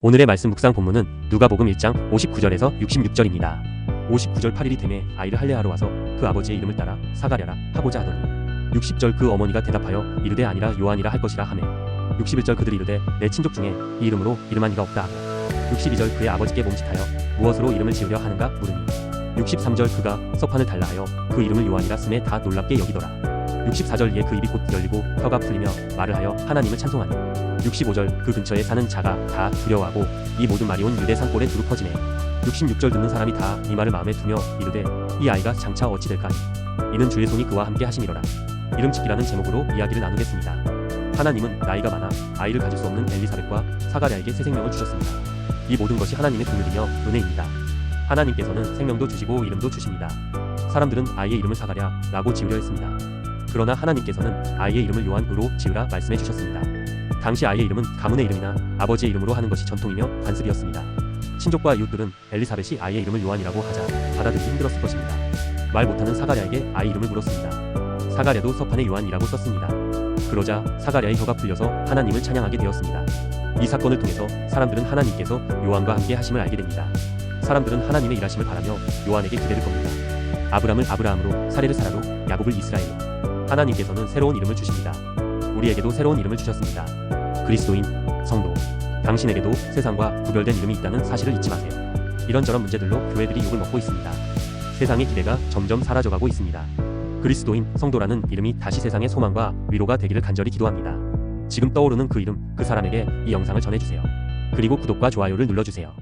오늘의 말씀 묵상 본문은 누가복음 1장 59절에서 66절입니다. 59절 8일이 되매 아이를 할례하러 와서 그 아버지의 이름을 따라 사가랴라 하고자 하더니 60절 그 어머니가 대답하여 이르되 아니라 요한이라 할 것이라 하매 61절 그들이 이르되 내 친족 중에 이 이름으로 이름한 이가 없다 하며 62절 그의 아버지께 몸짓하여 무엇으로 이름을 지으려 하는가 물으니 63절 그가 서판을 달라 하여 그 이름을 요한이라 쓰매 다 놀랍게 여기더라 64절 이에 그 입이 곧 열리고 혀가 풀리며 말을 하여 하나님을 찬송하니 65절 그 근처에 사는 자가 다 두려워하고 이 모든 말이 온 유대 산골에 두루 퍼지네 66절 듣는 사람이 다 이 말을 마음에 두며 이르되 이 아이가 장차 어찌 될까 이는 주의 손이 그와 함께 하심이로라. 이름 짓기라는 제목으로 이야기를 나누겠습니다. 하나님은 나이가 많아 아이를 가질 수 없는 엘리사벳과 사가랴에게 새 생명을 주셨습니다. 이 모든 것이 하나님의 긍휼이며 은혜입니다. 하나님께서는 생명도 주시고 이름도 주십니다. 사람들은 아이의 이름을 사가랴라고 지으려 했습니다. 그러나 하나님께서는 아이의 이름을 요한으로 지으라 말씀해 주셨습니다 당시 아이의 이름은 가문의 이름이나 아버지의 이름으로 하는 것이 전통이며 관습이었습니다. 친족과 이웃들은 엘리사벳이 아이의 이름을 요한이라고 하자 받아들이기 힘들었을 것입니다. 말 못하는 사가랴에게 아이 이름을 물었습니다. 사가랴도 서판에 요한이라고 썼습니다. 그러자 사가랴의 혀가 풀려서 하나님을 찬양하게 되었습니다. 이 사건을 통해서 사람들은 하나님께서 요한과 함께 하심을 알게 됩니다. 사람들은 하나님의 일하심을 바라며 요한에게 기대를 겁니다. 아브람을 아브라함으로 사례를 사라로 야곱을 이스라엘로 하나님께서는 새로운 이름을 주십니다. 우리에게도 새로운 이름을 주셨습니다. 그리스도인, 성도. 당신에게도 세상과 구별된 이름이 있다는 사실을 잊지 마세요. 이런저런 문제들로 교회들이 욕을 먹고 있습니다. 세상의 기대가 점점 사라져가고 있습니다. 그리스도인, 성도라는 이름이 다시 세상의 소망과 위로가 되기를 간절히 기도합니다. 지금 떠오르는 그 이름, 그 사람에게 이 영상을 전해주세요. 그리고 구독과 좋아요를 눌러주세요.